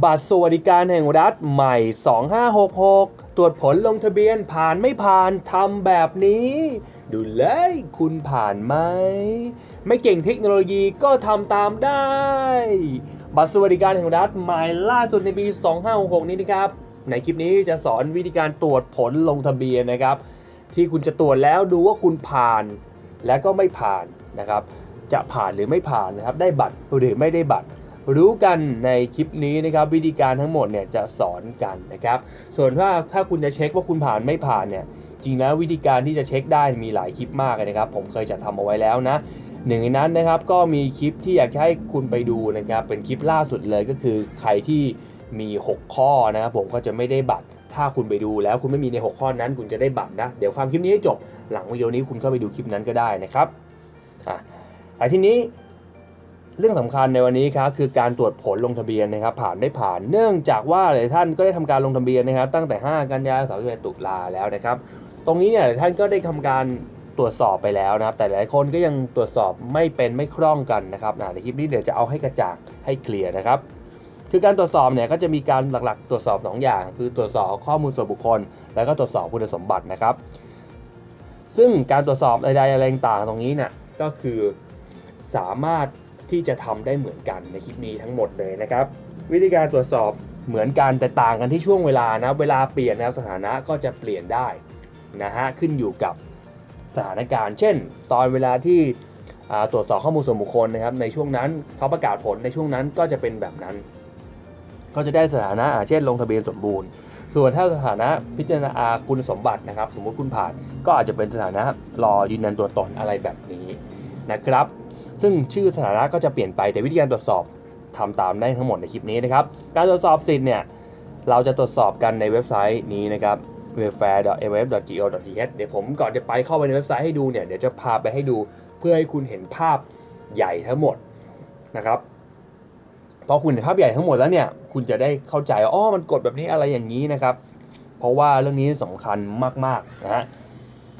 บัตรสวัสดิการแห่งรัฐใหม่ 2566 ตรวจผลลงทะเบียนผ่านไม่ผ่านทำแบบนี้ ดูเลยคุณผ่านไหม ไม่เก่งเทคโนโลยีก็ทำตามได้ บัตรสวัสดิการแห่งรัฐใหม่ล่าสุดในปี 2566 นี้นะครับ ในคลิปนี้จะสอนวิธีการตรวจผลลงทะเบียนนะครับ ที่คุณจะตรวจแล้วดูว่าคุณผ่านและก็ไม่ผ่านนะครับ จะผ่านหรือไม่ผ่านนะครับ ได้บัตรหรือไม่ได้บัตร รู้กันในคลิปนี้นะครับวิธีการทั้งหมดเนี่ยจะสอนกันนะครับ ส่วนว่าถ้าคุณจะเช็คว่าคุณผ่านไม่ผ่านเนี่ยจริงแล้ววิธีการที่จะเช็คได้มีหลายคลิปมากเลยนะครับ ผมเคยจะทำเอาไว้แล้วนะหนึ่งในนั้นนะครับก็มีคลิปที่อยากให้คุณไปดูนะครับ เป็นคลิปล่าสุดเลยก็คือใครที่มี 6 ข้อนะครับผมก็จะไม่ได้บัตรถ้าคุณไปดูแล้วคุณไม่มีใน 6 ข้อนั้น คุณจะได้บัตรนะ เดี๋ยวฟังคลิปนี้ให้จบ หลังวิดีโอนี้คุณเข้าไปดูคลิปนั้นก็ได้นะครับอะแต่ทีนี้ รื่องสำคัญในวันนี้ครับคือการตรวจผลลงทะเบียนนะครับ ผ่านไม่ผ่านเนื่องจากว่าหลายท่านก็ได้ทำการลงทะเบียนนะครับ ตั้งแต่ 5 กันยายน31ตุลาแล้วนะครับ ตรงนี้เนี่ยหลายท่านก็ได้ทำการตรวจสอบไปแล้วนะครับ แต่หลายคนก็ยังตรวจสอบไม่เป็นไม่คล่องกันนะครับในคลิปนี้เดี๋ยวจะเอาให้กระจ่างให้เคลียร์นะครับคือการตรวจสอบเนี่ยก็จะมีการหลักๆ ตรวจสอบ 2 อย่าง คือตรวจสอบข้อมูลส่วนบุคคล แล้วก็ตรวจสอบคุณสมบัตินะครับ ซึ่งการตรวจสอบใดๆอะไรต่างๆตรงนี้เนี่ยก็คือสามารถ ที่จะทำได้เหมือนกันในคลิปนี้ทั้งหมดเลยนะครับ วิธีการตรวจสอบเหมือนกันแต่ต่างกันที่ช่วงเวลานะเวลาเปลี่ยนนะสถานะก็จะเปลี่ยนได้นะฮะขึ้นอยู่กับสถานการณ์ เช่น ตอนเวลาที่ตรวจสอบข้อมูลส่วนบุคคลนะครับในช่วงนั้นเขาประกาศผลในช่วงนั้นก็จะเป็นแบบนั้น ก็จะได้สถานะเช่นลงทะเบียนสมบูรณ์ ส่วนถ้าสถานะพิจารณาคุณสมบัตินะครับ สมมุติคุณผ่านก็อาจจะเป็นสถานะรอยืนยันตัวตนอะไรแบบนี้นะครับ ซึ่งชื่อสถานะก็จะเปลี่ยนไปแต่วิธีการตรวจสอบทำตามได้ทั้งหมดในคลิปนี้นะครับ การตรวจสอบสิทธิ์เนี่ยเราจะตรวจสอบกันในเว็บไซต์นี้นะครับ welfare.mf.go.th เดี๋ยวผมก่อนจะไปเข้าไปในเว็บไซต์ให้ดูเนี่ยเดี๋ยวจะพาไปให้ดูเพื่อให้คุณเห็นภาพใหญ่ทั้งหมดนะครับพอคุณเห็นภาพใหญ่ทั้งหมดแล้วเนี่ยคุณจะได้เข้าใจว่าอ๋อมันกดแบบนี้อะไรอย่างนี้นะครับ เพราะว่าเรื่องนี้สำคัญมากๆนะฮะ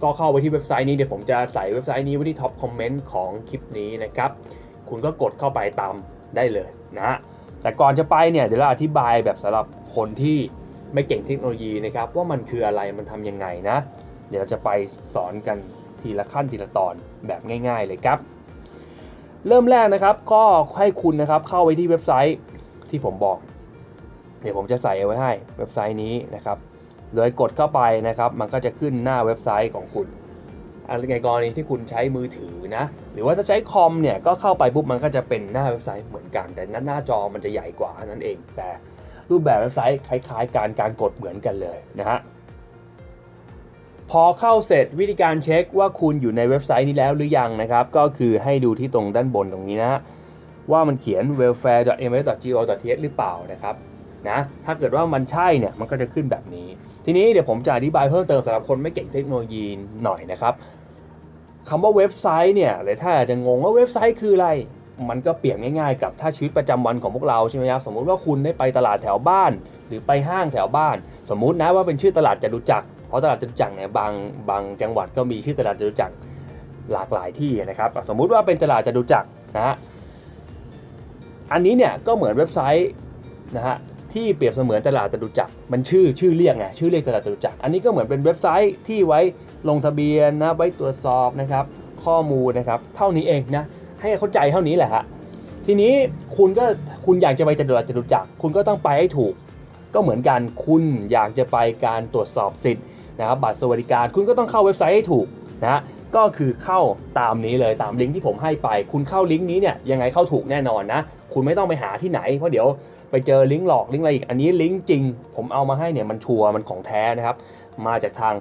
ก็เข้าไปที่เว็บไซต์นี้เดี๋ยวผมจะใส่เว็บไซต์นี้ไว้ที่ท็อปคอมเมนต์ของคลิปนี้นะครับ คุณก็กดเข้าไปตามได้เลยนะแต่ก่อนจะไปเนี่ยเดี๋ยวเราอธิบายแบบสำหรับคนที่ไม่เก่งเทคโนโลยีนะครับ ว่ามันคืออะไรมันทำยังไงนะ เดี๋ยวเราจะไปสอนกันทีละขั้นทีละตอนแบบง่าย ๆ เลยครับ เริ่มแรกนะครับก็ให้คุณนะครับเข้าไปที่เว็บไซต์ที่ผมบอก เดี๋ยวผมจะใส่ไว้ให้เว็บไซต์นี้นะครับ โดยกดเข้าไปนะครับ มันก็จะขึ้นหน้าเว็บไซต์ของคุณอันในกรณีที่คุณใช้มือถือนะ หรือว่าถ้าใช้คอมเนี่ยก็เข้าไปปุ๊บมันก็จะเป็นหน้าเว็บไซต์เหมือนกัน แต่หน้าจอมันจะใหญ่กว่านั่นเอง แต่รูปแบบเว็บไซต์คล้ายๆ การการกดเหมือนกันเลยนะฮะพอเข้าเสร็จวิธีการเช็คว่าคุณอยู่ในเว็บไซต์นี้แล้วหรือยังนะครับ ก็คือให้ดูที่ตรงด้านบนตรงนี้นะว่ามันเขียน welfare.ms.go.th หรือเปล่านะครับ นะถ้าเกิดว่ามันใช่เนี่ยมันก็จะขึ้นแบบนี้ ทีนี้เดี๋ยวผมจะอธิบายเพิ่มเติมสำหรับคนไม่เก่งเทคโนโลยีหน่อยนะครับคำว่าเว็บไซต์เนี่ยหลายท่าอาจจะงงว่าเว็บไซต์คืออะไร มันก็เปรียบง่ายๆ กับถ้าชีวิตประจำวันของพวกเราใช่ไหมครับสมมุติว่าคุณได้ไปตลาดแถวบ้าน หรือไปห้างแถวบ้าน สมมุตินะว่าเป็นชื่อตลาดจตุจักรเพราะตลาดจตุจักรเนี่ยบางบางจังหวัดก็มีชื่อตลาดจตุจักรหลากหลายที่นะครับ สมมุติว่าเป็นตลาดจตุจักรนะฮะอันนี้เนี่ยก็เหมือนเว็บไซต์นะฮะ ที่เปรียบเสมือนตลาดจตุจักรมันชื่อชื่อเรียกไงชื่อเรียกตลาดจตุจักรอันนี้ก็เหมือนเป็นเว็บไซต์ที่ไว้ลงทะเบียนนะไว้ตรวจสอบนะครับข้อมูลนะครับเท่านี้เองนะให้เข้าใจเท่านี้แหละฮะทีนี้คุณก็คุณอยากจะไปตุรัสจตุจักรคุณก็ต้องไปให้ถูก ก็เหมือนกันคุณอยากจะไปการตรวจสอบสิทธิ์นะครับบัตรสวัสดิการคุณก็ต้องเข้าเว็บไซต์ให้ถูกนะฮะก็คือเข้าตามนี้เลยตามลิงก์ที่ผมให้ไป คุณเข้าลิงก์นี้เนี่ยยังไงเข้าถูกแน่นอนนะ คุณไม่ต้องไปหาที่ไหนเพราะเดี๋ยว ไปเจอลิงก์หลอกลิงก์อะไรอีก อันนี้ลิงก์จริง ผมเอามาให้เนี่ยมันชัวร์มันของแท้นะครับ มาจากทาง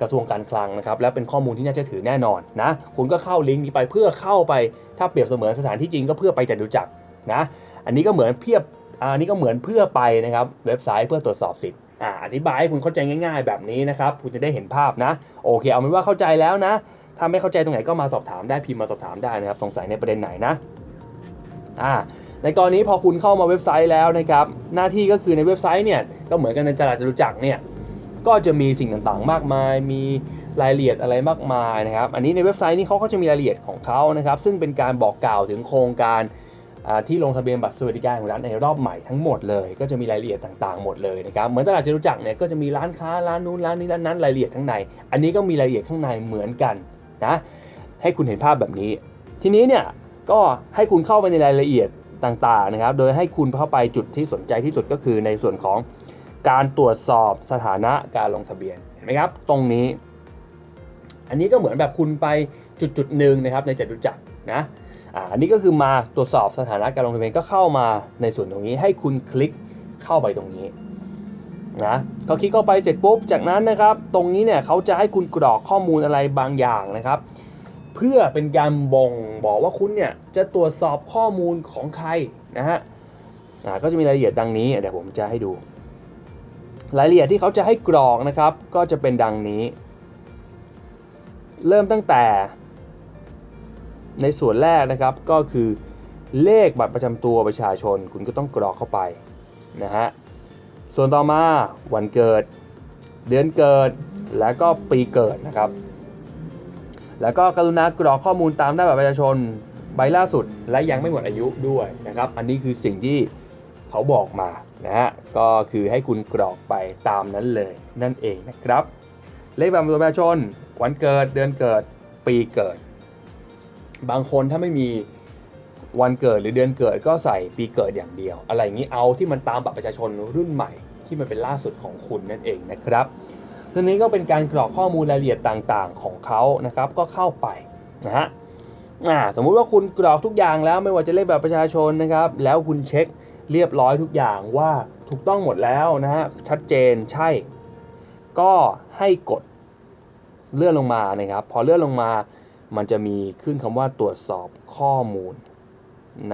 กระทรวงการคลังนะครับ และเป็นข้อมูลที่น่าเชื่อถือแน่นอนนะ คุณก็เข้าลิงก์นี้ไปเพื่อเข้าไป ถ้าเปรียบเสมือนสถานที่จริงก็เพื่อไปจตุจักนะ อันนี้ก็เหมือนเพียบ อันนี้ก็เหมือนเพื่อไปนะครับ เว็บไซต์เพื่อตรวจสอบสิทธิ์อ่าอธิบายให้คุณเข้าใจง่าย ๆ แบบนี้นะครับ คุณจะได้เห็นภาพนะ โอเค เอาเป็นว่าเข้าใจแล้วนะ ถ้าไม่เข้าใจตรงไหนก็มาสอบถามได้พิมพ์มาสอบถามได้นะครับ สงสัยในประเด็นไหนนะ อ่า ในกรณีพอคุณเข้ามาเว็บไซต์แล้วนะครับ หน้าที่ก็คือในเว็บไซต์เนี่ยก็เหมือนกันในตลาดจตุจักรเนี่ยก็จะมีสิ่งต่างๆ มากมาย มีรายละเอียดอะไรมากมายนะครับ อันนี้ในเว็บไซต์นี้เขาก็จะมีรายละเอียดของเขานะครับ ซึ่งเป็นการบอกกล่าวถึงโครงการที่ลงทะเบียนบัตรสวัสดิการของรัฐในรอบใหม่ทั้งหมดเลย ก็จะมีรายละเอียดต่างๆหมดเลยนะครับ เหมือนตลาดจตุจักรเนี่ยก็จะมีร้านค้าร้านนู้นร้านนี้ร้านนั้นรายละเอียดข้างใน อันนี้ก็มีรายละเอียดข้างในเหมือนกันนะ ให้คุณเห็นภาพแบบนี้ ทีนี้เนี่ยก็ให้คุณเข้าไปในรายละเอียด ต่างๆนะครับ โดยให้คุณเข้าไปจุดที่สนใจที่สุดก็คือในส่วนของการตรวจสอบสถานะการลงทะเบียนเห็นไหมครับ ตรงนี้ อันนี้ก็เหมือนแบบคุณไปจุดจุดหนึ่งนะครับในจตุจักรนะอ่าอันนี้ก็คือมาตรวจสอบสถานะการลงทะเบียนก็เข้ามาในส่วนตรงนี้ให้คุณคลิกเข้าไปตรงนี้นะเขาคลิกเข้าไปเสร็จปุ๊บจากนั้นนะครับ ตรงนี้เนี่ยเขาจะให้คุณกรอกข้อมูลอะไรบางอย่างนะครับ เพื่อเป็นการบ่งบอกว่าคุณเนี่ยจะตรวจสอบข้อมูลของใครนะฮะอ่าก็จะมีรายละเอียดดังนี้เดี๋ยวผมจะให้ดู รายละเอียดที่เขาจะให้กรอกนะครับ ก็จะเป็นดังนี้ เริ่มตั้งแต่ ในส่วนแรกนะครับก็คือเลขบัตรประจำตัวประชาชน คุณก็ต้องกรอกเข้าไปนะฮะส่วนต่อมาวันเกิด เดือนเกิดและก็ปีเกิดนะครับ แล้วก็กรุณากรอกข้อมูลตามหน้าบัตรประชาชนใบล่าสุดและยังไม่หมดอายุด้วยนะครับ อันนี้คือสิ่งที่เขาบอกมานะฮะก็คือให้คุณกรอกไปตามนั้นเลยนั่นเองนะครับ เลขบัตรประชาชนวันเกิดเดือนเกิดปีเกิด บางคนถ้าไม่มีวันเกิดหรือเดือนเกิดก็ใส่ปีเกิดอย่างเดียว อะไรอย่างนี้เอาที่มันตามบัตรประชาชนรุ่นใหม่ที่มันเป็นล่าสุดของคุณนั่นเองนะครับ ทีนี้ก็เป็นการกรอกข้อมูลรายละเอียดต่างๆ ของเขานะครับ ก็เข้าไปนะฮะอ่าสมมุติว่าคุณกรอกทุกอย่างแล้วไม่ว่าจะเลขบัตรประชาชนนะครับ แล้วคุณเช็คเรียบร้อยทุกอย่างว่าถูกต้องหมดแล้วนะฮะชัดเจนใช่ ก็ให้กดเลื่อนลงมานะครับ พอเลื่อนลงมามันจะมีขึ้นคำว่าตรวจสอบข้อมูล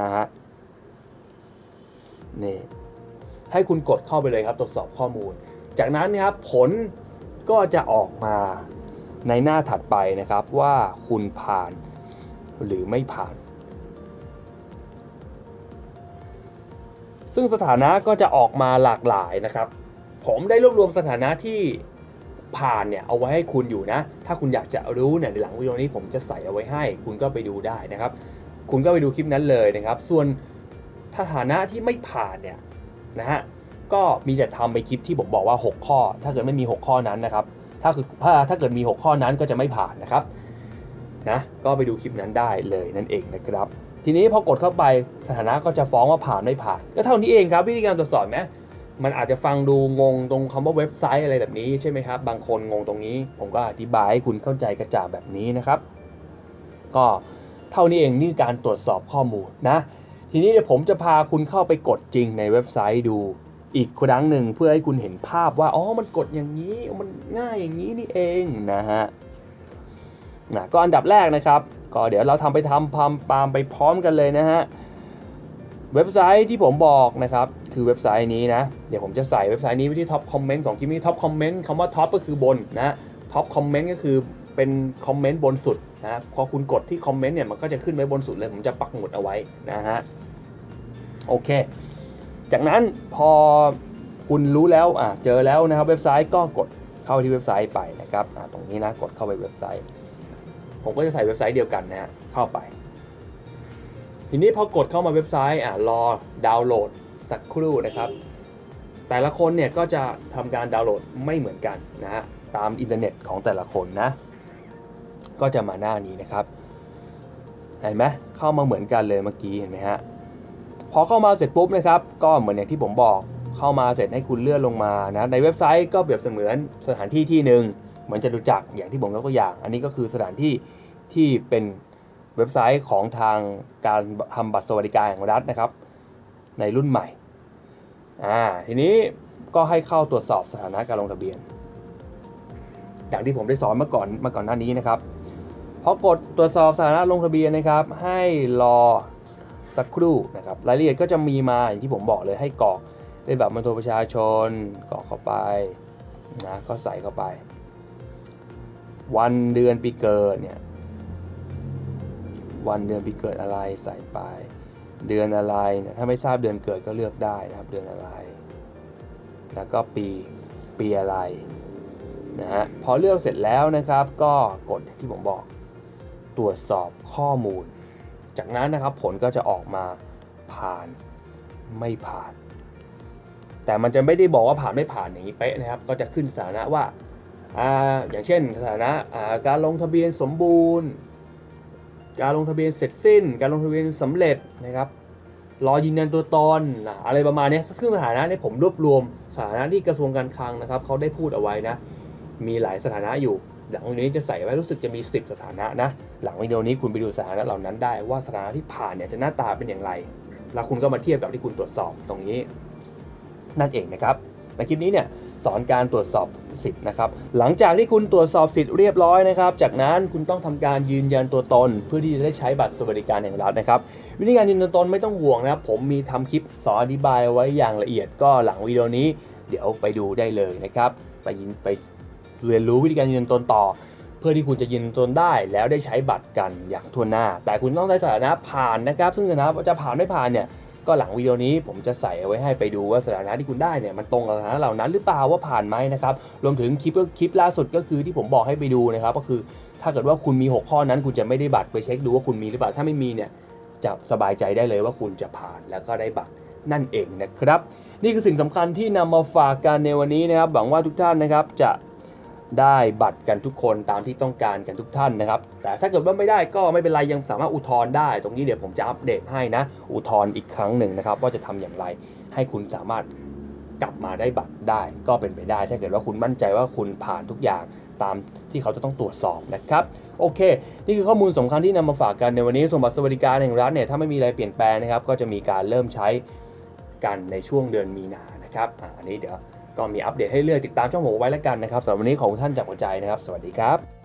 นะฮะนี่ให้คุณกดเข้าไปเลยครับ ตรวจสอบข้อมูล จากนั้นนะครับผล ก็จะออกมาในหน้าถัดไปนะครับว่าคุณผ่านหรือไม่ผ่าน ซึ่งสถานะก็จะออกมาหลากหลายนะครับ ผมได้รวบรวมสถานะที่ผ่านเนี่ยเอาไว้ให้คุณอยู่นะ ถ้าคุณอยากจะรู้เนี่ยในหลังวิดีโอนี้ผมจะใส่เอาไว้ให้ คุณก็ไปดูได้นะครับ คุณก็ไปดูคลิปนั้นเลยนะครับ ส่วนสถานะที่ไม่ผ่านเนี่ยนะฮะ ก็มีแต่ทำไปคลิปที่ผมบอกว่า 6 ข้อ ถ้าเกิดไม่มี 6 ข้อนั้นนะครับ ถ้าคือถ้าถ้าเกิดมี 6 ข้อนั้นก็จะไม่ผ่านนะครับนะก็ไปดูคลิปนั้นได้เลยนั่นเองนะครับ ทีนี้พอกดเข้าไปสถานะก็จะฟ้องว่าผ่านไม่ผ่าน ก็เท่านี้เองครับวิธีการตรวจสอบไหมมันอาจจะฟังดูงงตรงคำว่าเว็บไซต์อะไรแบบนี้ใช่ไหมครับ บางคนงงตรงนี้ ผมก็อธิบายให้คุณเข้าใจกระจ่างแบบนี้นะครับ ก็เท่านี้เองนี่การตรวจสอบข้อมูลนะ ทีนี้เดี๋ยวผมจะพาคุณเข้าไปกดจริงในเว็บไซต์ดู อีกครั้งหนึ่งเพื่อให้คุณเห็นภาพว่าอ๋อมันกดอย่างนี้มันง่ายอย่างนี้นี่เองนะฮะนะก็อันดับแรกนะครับก็เดี๋ยวเราทำไปทำพามปามไปพร้อมกันเลยนะฮะเว็บไซต์ที่ผมบอกนะครับคือเว็บไซต์นี้นะ เดี๋ยวผมจะใส่เว็บไซต์นี้ไว้ที่ท็อปคอมเมนต์ของคลิปนี้ท็อปคอมเมนต์คำว่าท็อปก็คือบนนะท็อปคอมเมนต์ก็คือเป็นคอมเมนต์บนสุดนะพอคุณกดที่คอมเมนต์เนี่ยมันก็จะขึ้นไว้บนสุดเลยผมจะปักหมุดเอาไว้นะฮะโอเค จากนั้นพอคุณรู้แล้วอะเจอแล้วนะครับเว็บไซต์ก็กดเข้าที่เว็บไซต์ไปนะครับอะตรงนี้นะกดเข้าไปเว็บไซต์ ผมก็จะใส่เว็บไซต์เดียวกันนะฮะเข้าไป ทีนี้พอกดเข้ามาเว็บไซต์อะรอดาวน์โหลดสักครู่นะครับ แต่ละคนเนี่ยก็จะทำการดาวน์โหลดไม่เหมือนกันนะฮะตามอินเทอร์เน็ตของแต่ละคนนะ ก็จะมาหน้านี้นะครับเห็นไหมเข้ามาเหมือนกันเลยเมื่อกี้เห็นไหมฮะ พอเข้ามาเสร็จปุ๊บนะครับก็เหมือนอย่างที่ผมบอกเข้ามาเสร็จให้คุณเลื่อนลงมานะในเว็บไซต์ก็เปรียบเสมือนสถานที่ที่หนึ่งเหมือนจะรู้จักอย่างที่ผมยกตัวอย่าง อันนี้ก็คือสถานที่ที่เป็นเว็บไซต์ของทางการทำบัตรสวัสดิการแห่งรัฐนะครับ ในรุ่นใหม่อ่าทีนี้ก็ให้เข้าตรวจสอบสถานะการลงทะเบียน อย่างที่ผมได้สอนเมื่อก่อนเมื่อก่อนหน้านี้นะครับพอกดตรวจสอบสถานะลงทะเบียนนะครับ ให้รอ สักครู่นะครับรายละเอียดก็จะมีมาอย่างที่ผมบอกเลยให้กรอกเลขบัตรประประชาชนกรอกเข้าไปนะก็ใส่เข้าไป วันเดือนปีเกิดเนี่ยวันเดือนปีเกิดอะไรใส่ไป เดือนอะไรเนี่ยถ้าไม่ทราบเดือนเกิดก็เลือกได้นะครับเดือนอะไร แล้วก็ปีปีอะไรนะฮะพอเลือกเสร็จแล้วนะครับ ก็กดที่ผมบอกตรวจสอบข้อมูล จากนั้นนะครับผลก็จะออกมาผ่านไม่ผ่าน แต่มันจะไม่ได้บอกว่าผ่านไม่ผ่านอย่างนี้เป๊ะนะครับ ก็จะขึ้นสถานะว่าอาอย่างเช่นสถานะาการลงทะเบียนสมบูรณ์ การลงทะเบียนเสร็จสิ้น การลงทะเบียนสำเร็จนะครับรอยืนยันตัวตนนอะไรประมาณนี้ซึ่งสถานะเนี่ยผมรวบรวมสถานะที่กระทรวงการคลังนะครับเขาได้พูดเอาไว้นะมีหลายสถานะอยู่ หลังวิดีโอนี้จะใส่ไว้รู้สึกจะมี 10 สถานะนะ หลังวิดีโอนี้คุณไปดูสถานะเหล่านั้นได้ว่าสถานะที่ผ่านเนี่ยจะหน้าตาเป็นอย่างไร แล้วคุณก็มาเทียบกับที่คุณตรวจสอบตรงนี้ นั่นเองนะครับในคลิปนี้เนี่ยสอนการตรวจสอบสิทธิ์นะครับ หลังจากที่คุณตรวจสอบสิทธิ์เรียบร้อยนะครับ จากนั้นคุณต้องทำการยืนยันตัวตน เพื่อที่จะได้ใช้บัตรสวัสดิการแห่งรัฐนะครับ วิธีการยืนยันตัวตนไม่ต้องห่วงนะครับ ผมมีทำคลิปสอนอธิบายไว้อย่างละเอียดก็หลังวิดีโอนี้ เดี๋ยวไปดูได้เลยนะครับ ไปยินไป เรียนรู้วิธีการยืนยันตัวตนต่อ เพื่อที่คุณจะยืนยันตัวตนได้แล้วได้ใช้บัตรกันอย่างทั่วหน้า แต่คุณต้องได้สถานะผ่านนะครับ ซึ่งสถานะจะผ่านไม่ผ่านเนี่ยก็หลังวิดีโอนี้ผมจะใส่เอาไว้ให้ไปดูว่าสถานะที่คุณได้เนี่ยมันตรงกับสถานะเหล่านั้นหรือเปล่าว่าผ่านไหมนะครับรวมถึงคลิปก็คลิปล่าสุดก็คือที่ผมบอกให้ไปดูนะครับก็คือถ้าเกิดว่าคุณมี 6 ข้อนั้นคุณจะไม่ได้บัตรไปเช็คดูว่าคุณมีหรือเปล่าถ้าไม่มีเนี่ยจะสบายใจได้เลยว่าคุณจะผ่านแล้วก็ได้บัตรนั่นเองนะครับ นี่คือสิ่งสำคัญที่นำมาฝากกันในวันนี้นะครับหวังว่าทุกท่านนะครับจะ ได้บัตรกันทุกคนตามที่ต้องการกันทุกท่านนะครับ แต่ถ้าเกิดว่าไม่ได้ก็ไม่เป็นไรยังสามารถอุทธรณ์ได้ ตรงนี้เดี๋ยวผมจะอัปเดตให้นะ อุทธรณ์อีกครั้งหนึ่งนะครับ ว่าจะทำอย่างไรให้คุณสามารถกลับมาได้บัตรได้ก็เป็นไปได้ ถ้าเกิดว่าคุณมั่นใจว่าคุณผ่านทุกอย่างตามที่เขาจะต้องตรวจสอบนะครับโอเค นี่คือข้อมูลสำคัญที่นำมาฝากกันในวันนี้ส่วนบัตรสวัสดิการแห่งรัฐเนี่ยถ้าไม่มีอะไรเปลี่ยนแปลงนะครับ ก็จะมีการเริ่มใช้กันในช่วงเดือนมีนานะครับอ่าอันนี้เดี๋ยว ก็มีอัปเดตให้เลื่อกติดตามช่องผมไว้แล้วกันนะครับสำหรับวันนี้ขอบคุณท่านจากหัวใจนะครับ สวัสดีครับ